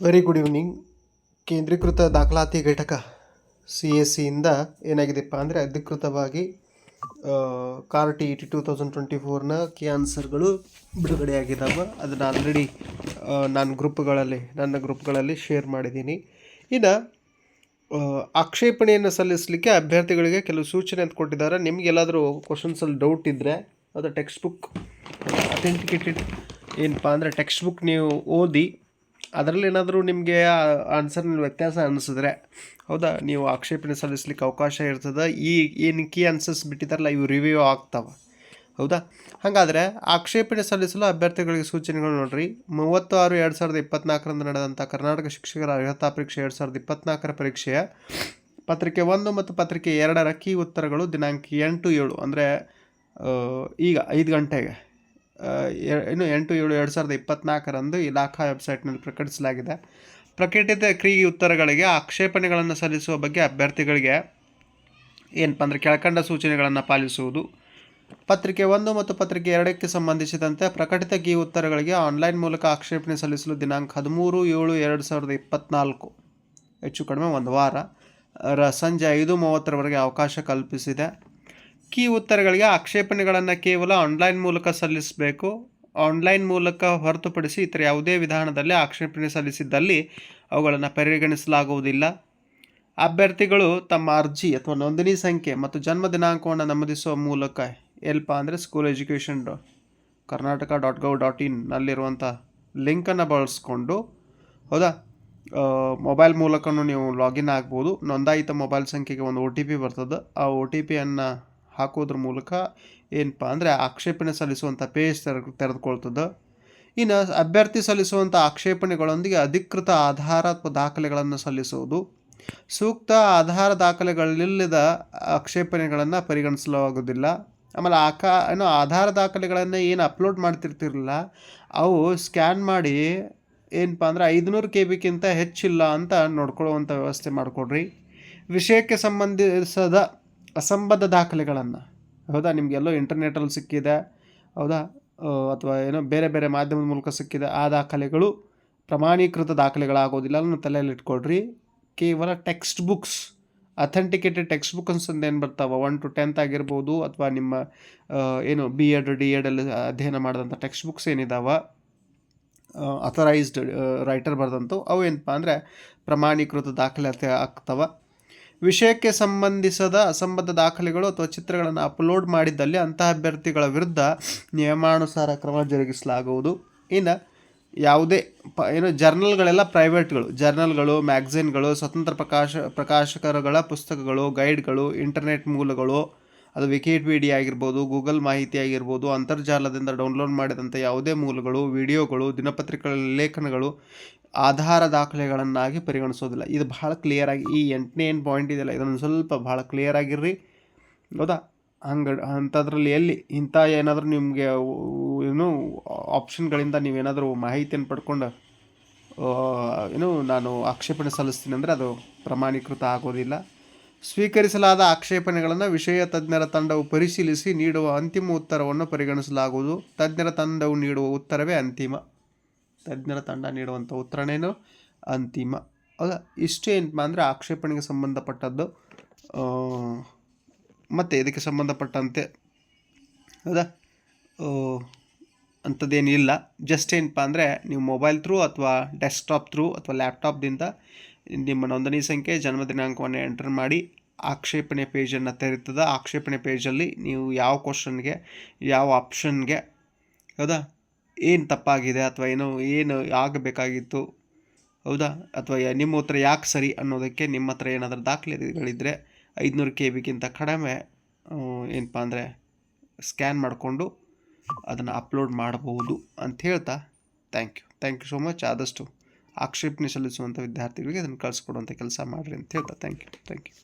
Very good evening ಕೇಂದ್ರೀಕೃತ ದಾಖಲಾತಿ ಘಟಕ ಸಿ ಎಸ್ ಸಿಯಿಂದ ಏನಾಗಿದೆಪ್ಪ ಅಂದರೆ ಅಧಿಕೃತವಾಗಿ car T E T two thousand twenty ಫೋರ್ನ ಕ್ಯಾನ್ಸರ್ಗಳು ಆನ್ಸರ್ಗಳು ಬಿಡುಗಡೆಯಾಗಿದ್ದಾವೆ ಅದನ್ನು ಆಲ್ರೆಡಿ ನಾನು ಗ್ರೂಪ್ಗಳಲ್ಲಿ ನನ್ನ ಗ್ರೂಪ್ಗಳಲ್ಲಿ ಶೇರ್ ಮಾಡಿದ್ದೀನಿ ಇನ್ನು ಆಕ್ಷೇಪಣೆಯನ್ನು ಸಲ್ಲಿಸಲಿಕ್ಕೆ ಅಭ್ಯರ್ಥಿಗಳಿಗೆ ಕೆಲವು ಸೂಚನೆ ಅಂತ ಕೊಟ್ಟಿದ್ದಾರೆ. ನಿಮಗೆಲ್ಲಾದರೂ ಕ್ವಶನ್ಸಲ್ಲಿ ಡೌಟ್ ಇದ್ದರೆ ಅದು ಟೆಕ್ಸ್ಟ್ ಬುಕ್ ಅಥೆಂಟಿಕೇಟೆಡ್ ಏನಪ್ಪ ಅಂದರೆ ಟೆಕ್ಸ್ಟ್ ಬುಕ್ ನೀವು ಓದಿ ಅದರಲ್ಲಿ ಏನಾದರೂ ನಿಮಗೆ ಆನ್ಸರ್ನಲ್ಲಿ ವ್ಯತ್ಯಾಸ ಅನಿಸಿದ್ರೆ, ಹೌದಾ? ನೀವು ಆಕ್ಷೇಪಣೆ ಸಲ್ಲಿಸ್ಲಿಕ್ಕೆ ಅವಕಾಶ ಇರ್ತದೆ, ಈ, ಏನು ಕೀ ಆನ್ಸರ್ಸ್ ಬಿಟ್ಟಿದ್ದಾರಲ್ಲ, ಇವು ರಿವ್ಯೂ ಆಗ್ತಾವೆ. ಹೌದಾ? ಹಾಗಾದರೆ ಆಕ್ಷೇಪಣೆ ಸಲ್ಲಿಸಲು ಅಭ್ಯರ್ಥಿಗಳಿಗೆ ಸೂಚನೆಗಳು ನೋಡಿರಿ. ಮೂವತ್ತು ಆರು ಎರಡು ಸಾವಿರದ ಇಪ್ಪತ್ನಾಲ್ಕರಂದು ನಡೆದಂಥ ಕರ್ನಾಟಕ ಶಿಕ್ಷಕರ ಅರ್ಹತಾ ಪರೀಕ್ಷೆ ಎರಡು ಸಾವಿರದ ಇಪ್ಪತ್ನಾಲ್ಕರ ಪರೀಕ್ಷೆಯ ಪತ್ರಿಕೆ ಒಂದು ಮತ್ತು ಪತ್ರಿಕೆ ಎರಡರ ಕೀ ಉತ್ತರಗಳು ದಿನಾಂಕ ಎಂಟು ಏಳು. ಅಂದರೆ ಈಗ ಐದು ಗಂಟೆಗೆ. ಇನ್ನು ಎಂಟು ಏಳು ಎರಡು ಸಾವಿರದ ಇಪ್ಪತ್ನಾಲ್ಕರಂದು ಇಲಾಖಾ ವೆಬ್ಸೈಟ್ನಲ್ಲಿ ಪ್ರಕಟಿಸಲಾಗಿದೆ. ಪ್ರಕಟಿತ ಕ್ರಿಯೆ ಉತ್ತರಗಳಿಗೆ ಆಕ್ಷೇಪಣೆಗಳನ್ನು ಸಲ್ಲಿಸುವ ಬಗ್ಗೆ ಅಭ್ಯರ್ಥಿಗಳಿಗೆ ಏನಪ್ಪ ಅಂದರೆ ಕೆಳಕಂಡ ಸೂಚನೆಗಳನ್ನು ಪಾಲಿಸುವುದು. ಪತ್ರಿಕೆ ಒಂದು ಮತ್ತು ಪತ್ರಿಕೆ ಎರಡಕ್ಕೆ ಸಂಬಂಧಿಸಿದಂತೆ ಪ್ರಕಟಿತ ಕೀ ಉತ್ತರಗಳಿಗೆ ಆನ್ಲೈನ್ ಮೂಲಕ ಆಕ್ಷೇಪಣೆ ಸಲ್ಲಿಸಲು ದಿನಾಂಕ ಹದಿಮೂರು ಏಳು ಎರಡು ಸಾವಿರದ ಇಪ್ಪತ್ತ್ನಾಲ್ಕು ಹೆಚ್ಚು ಕಡಿಮೆ ಒಂದು ವಾರ. ರ ಸಂಜೆ ಐದು ಮೂವತ್ತರವರೆಗೆ ಅವಕಾಶ ಕಲ್ಪಿಸಿದೆ. ಕೀ ಉತ್ತರಗಳಿಗೆ ಆಕ್ಷೇಪಣೆಗಳನ್ನು ಕೇವಲ ಆನ್ಲೈನ್ ಮೂಲಕ ಸಲ್ಲಿಸಬೇಕು. ಆನ್ಲೈನ್ ಮೂಲಕ ಹೊರತುಪಡಿಸಿ ಇತರ ಯಾವುದೇ ವಿಧಾನದಲ್ಲಿ ಆಕ್ಷೇಪಣೆ ಸಲ್ಲಿಸಿದ್ದಲ್ಲಿ ಅವುಗಳನ್ನು ಪರಿಗಣಿಸಲಾಗುವುದಿಲ್ಲ. ಅಭ್ಯರ್ಥಿಗಳು ತಮ್ಮ ಅರ್ಜಿ ಅಥವಾ ನೋಂದಣಿ ಸಂಖ್ಯೆ ಮತ್ತು ಜನ್ಮ ದಿನಾಂಕವನ್ನು ನಮೂದಿಸುವ ಮೂಲಕ ಎಲ್ಪ ಅಂದರೆ school education Karnataka dot gov dot ಇನ್ನಲ್ಲಿರುವಂಥ ಲಿಂಕನ್ನು ಬಳಸ್ಕೊಂಡು ಹೌದಾ? ಮೊಬೈಲ್ ಮೂಲಕನೂ ನೀವು ಲಾಗಿನ್ ಆಗ್ಬೋದು. ನೋಂದಾಯಿತ ಮೊಬೈಲ್ ಸಂಖ್ಯೆಗೆ ಒಂದು ಒ ಟಿ ಪಿ ಬರ್ತದೆ. ಆ ಒ ಟಿ ಪಿಯನ್ನು ಹಾಕೋದ್ರ ಮೂಲಕ ಏನಪ್ಪ ಅಂದರೆ ಆಕ್ಷೇಪಣೆ ಸಲ್ಲಿಸುವಂಥ ಪೇಜ್ ತೆರ ತೆರೆದುಕೊಳ್ತದೆ. ಇನ್ನು ಅಭ್ಯರ್ಥಿ ಸಲ್ಲಿಸುವಂಥ ಆಕ್ಷೇಪಣೆಗಳೊಂದಿಗೆ ಅಧಿಕೃತ ಆಧಾರ ಅಥವಾ ದಾಖಲೆಗಳನ್ನು ಸಲ್ಲಿಸುವುದು. ಸೂಕ್ತ ಆಧಾರ ದಾಖಲೆಗಳಿಲ್ಲದ ಆಕ್ಷೇಪಣೆಗಳನ್ನು ಪರಿಗಣಿಸಲಾಗುವುದಿಲ್ಲ. ಆಮೇಲೆ ಆಕಾ ಏನು ಆಧಾರ ದಾಖಲೆಗಳನ್ನು ಏನು ಅಪ್ಲೋಡ್ ಮಾಡ್ತಿರ್ತಿರಲಿಲ್ಲ. ಅವು ಸ್ಕ್ಯಾನ್ ಮಾಡಿ ಏನಪ್ಪ ಅಂದರೆ ಐದುನೂರು ಕೆ ಬಿಗಿಂತ ಹೆಚ್ಚಿಲ್ಲ ಅಂತ ನೋಡ್ಕೊಳ್ಳುವಂಥ ವ್ಯವಸ್ಥೆ ಮಾಡಿಕೊಡ್ರಿ. ವಿಷಯಕ್ಕೆ ಸಂಬಂಧಿಸದ ಅಸಂಬದ್ಧ ದಾಖಲೆಗಳನ್ನು. ಹೌದಾ? ನಿಮಗೆಲ್ಲೋ ಇಂಟರ್ನೆಟಲ್ಲಿ ಸಿಕ್ಕಿದೆ, ಹೌದಾ? ಅಥವಾ ಏನೋ ಬೇರೆ ಬೇರೆ ಮಾಧ್ಯಮದ ಮೂಲಕ ಸಿಕ್ಕಿದೆ, ಆ ದಾಖಲೆಗಳು ಪ್ರಮಾಣೀಕೃತ ದಾಖಲೆಗಳಾಗೋದಿಲ್ಲ ಅದನ್ನು ತಲೆಯಲ್ಲಿ ಇಟ್ಕೊಳ್ರಿ. ಕೇವಲ text books, authenticated text book ಅನ್ಸಂದು ಏನು ಬರ್ತಾವೆ? ಒನ್ ಟು ಟೆಂತ್ ಆಗಿರ್ಬೋದು, ಅಥವಾ ನಿಮ್ಮ ಏನು ಬಿ ಎಡ್, ಡಿ ಎಡಲ್ಲಿ ಅಧ್ಯಯನ ಮಾಡಿದಂಥ ಟೆಕ್ಸ್ಟ್ ಬುಕ್ಸ್ ಏನಿದಾವೆ? ಅಥರೈಸ್ಡ್ ರೈಟರ್ ಬರೆದಂಥವು ಅವು ಏನಪ್ಪ ಅಂದರೆ ಪ್ರಮಾಣೀಕೃತ ದಾಖಲಾತಿ ಆಗ್ತವೆ. ವಿಷಯಕ್ಕೆ ಸಂಬಂಧಿಸದ ಅಸಂಬದ್ಧ ದಾಖಲೆಗಳು ಅಥವಾ ಚಿತ್ರಗಳನ್ನು ಅಪ್ಲೋಡ್ ಮಾಡಿದ್ದಲ್ಲಿ ಅಂತಹ ಅಭ್ಯರ್ಥಿಗಳ ವಿರುದ್ಧ ನಿಯಮಾನುಸಾರ ಕ್ರಮ ಜರುಗಿಸಲಾಗುವುದು. ಇನ್ನು ಯಾವುದೇ ಪ, ಏನು ಜರ್ನಲ್ಗಳೆಲ್ಲ ಪ್ರೈವೇಟ್ಗಳು. ಜರ್ನಲ್ಗಳು, ಮ್ಯಾಗ್ಝಿನ್ಗಳು, ಸ್ವತಂತ್ರ ಪ್ರಕಾಶ, ಪ್ರಕಾಶಕರುಗಳ ಪುಸ್ತಕಗಳು, ಗೈಡ್ಗಳು, ಇಂಟರ್ನೆಟ್ ಮೂಲಗಳು ಅದು ವಿಕಿಪೀಡಿಯಾ ಆಗಿರ್ಬೋದು, ಗೂಗಲ್ ಮಾಹಿತಿ ಆಗಿರ್ಬೋದು, ಅಂತರ್ಜಾಲದಿಂದ ಡೌನ್ಲೋಡ್ ಮಾಡಿದಂಥ ಯಾವುದೇ ಮೂಲಗಳು, ವಿಡಿಯೋಗಳು ದಿನಪತ್ರಿಕೆಗಳ ಲೇಖನಗಳು ಆಧಾರ ದಾಖಲೆಗಳನ್ನಾಗಿ ಪರಿಗಣಿಸೋದಿಲ್ಲ. ಇದು ಭಾಳ ಕ್ಲಿಯರಾಗಿ ಈ ಎಂಟನೇ ಏನು ಪಾಯಿಂಟ್ ಇದೆಯಲ್ಲ, ಇದನ್ನು ಸ್ವಲ್ಪ ಭಾಳ ಕ್ಲಿಯರ್ ಆಗಿರ್ರಿ. ಹೌದಾ? ಹಂಗೆ, ಅಂಥದ್ರಲ್ಲಿ ಎಲ್ಲಿ ಇಂಥ ಏನಾದರೂ ನಿಮಗೆ ಏನು ಆಪ್ಷನ್ಗಳಿಂದ ನೀವೇನಾದರೂ ಮಾಹಿತಿಯನ್ನು ಪಡ್ಕೊಂಡು ಏನು ನಾನು ಆಕ್ಷೇಪಣೆ ಸಲ್ಲಿಸ್ತೀನಿ ಅಂದರೆ ಅದು ಪ್ರಮಾಣೀಕೃತ ಆಗೋದಿಲ್ಲ. ಸ್ವೀಕರಿಸಲಾದ ಆಕ್ಷೇಪಣೆಗಳನ್ನು ವಿಷಯ ತಜ್ಞರ ತಂಡವು ಪರಿಶೀಲಿಸಿ ನೀಡುವ ಅಂತಿಮ ಉತ್ತರವನ್ನು ಪರಿಗಣಿಸಲಾಗುವುದು. ತಜ್ಞರ ತಂಡವು ನೀಡುವ ಉತ್ತರವೇ ಅಂತಿಮ. ತಜ್ಞರ ತಂಡ ನೀಡುವಂಥ ಉತ್ತರನೇನು? ಅಂತಿಮ. ಹೌದಾ ಇಷ್ಟು ಏನಪ್ಪ ಅಂದರೆ ಆಕ್ಷೇಪಣೆಗೆ ಸಂಬಂಧಪಟ್ಟದ್ದು. ಮತ್ತು ಇದಕ್ಕೆ ಸಂಬಂಧಪಟ್ಟಂತೆ ಹೌದಾ ಅಂಥದ್ದೇನಿಲ್ಲ. ಜಸ್ಟ್ ಏನಪ್ಪ ಅಂದರೆ ನೀವು ಮೊಬೈಲ್ ಥ್ರೂ ಅಥವಾ ಡೆಸ್ಕ್ಟಾಪ್ ಥ್ರೂ ಅಥವಾ ಲ್ಯಾಪ್ಟಾಪ್ದಿಂದ ನಿಮ್ಮ ನೋಂದಣಿ ಸಂಖ್ಯೆ ಜನ್ಮ ದಿನಾಂಕವನ್ನು ಎಂಟರ್ ಮಾಡಿ ಆಕ್ಷೇಪಣೆ ಪೇಜನ್ನು ತೆರೀತದೆ ಆಕ್ಷೇಪಣೆ ಪೇಜಲ್ಲಿ ನೀವು ಯಾವ ಕ್ವಶನ್ಗೆ, ಯಾವ ಆಪ್ಷನ್ಗೆ, ಹೌದಾ? ಏನು ತಪ್ಪಾಗಿದೆ ಅಥವಾ ಏನೋ, ಏನು ಆಗಬೇಕಾಗಿತ್ತು, ಹೌದಾ? ಅಥವಾ ನಿಮ್ಮ ಹತ್ರ ಯಾಕೆ ಸರಿ ಅನ್ನೋದಕ್ಕೆ ನಿಮ್ಮ ಹತ್ರ ಏನಾದರೂ ದಾಖಲೆಗಳಿದ್ದರೆ ಐದುನೂರು ಕೆ ಬಿಗಿಂತ ಕಡಿಮೆ ಏನಪ್ಪಾ ಅಂದರೆ ಸ್ಕ್ಯಾನ್ ಮಾಡಿಕೊಂಡು ಅದನ್ನು ಅಪ್ಲೋಡ್ ಮಾಡಬಹುದು ಅಂತ ಹೇಳ್ತಾ, thank you. Thank you so much. ಆದಷ್ಟು ಆಕ್ಷೇಪಣೆ ಸಲ್ಲಿಸುವಂಥ ವಿದ್ಯಾರ್ಥಿಗಳಿಗೆ ಅದನ್ನು ಕಳಿಸ್ಕೊಡುವಂಥ ಕೆಲಸ ಮಾಡಿರಿ ಅಂತ ಹೇಳ್ತಾ ಥ್ಯಾಂಕ್ ಯು ಥ್ಯಾಂಕ್ ಯು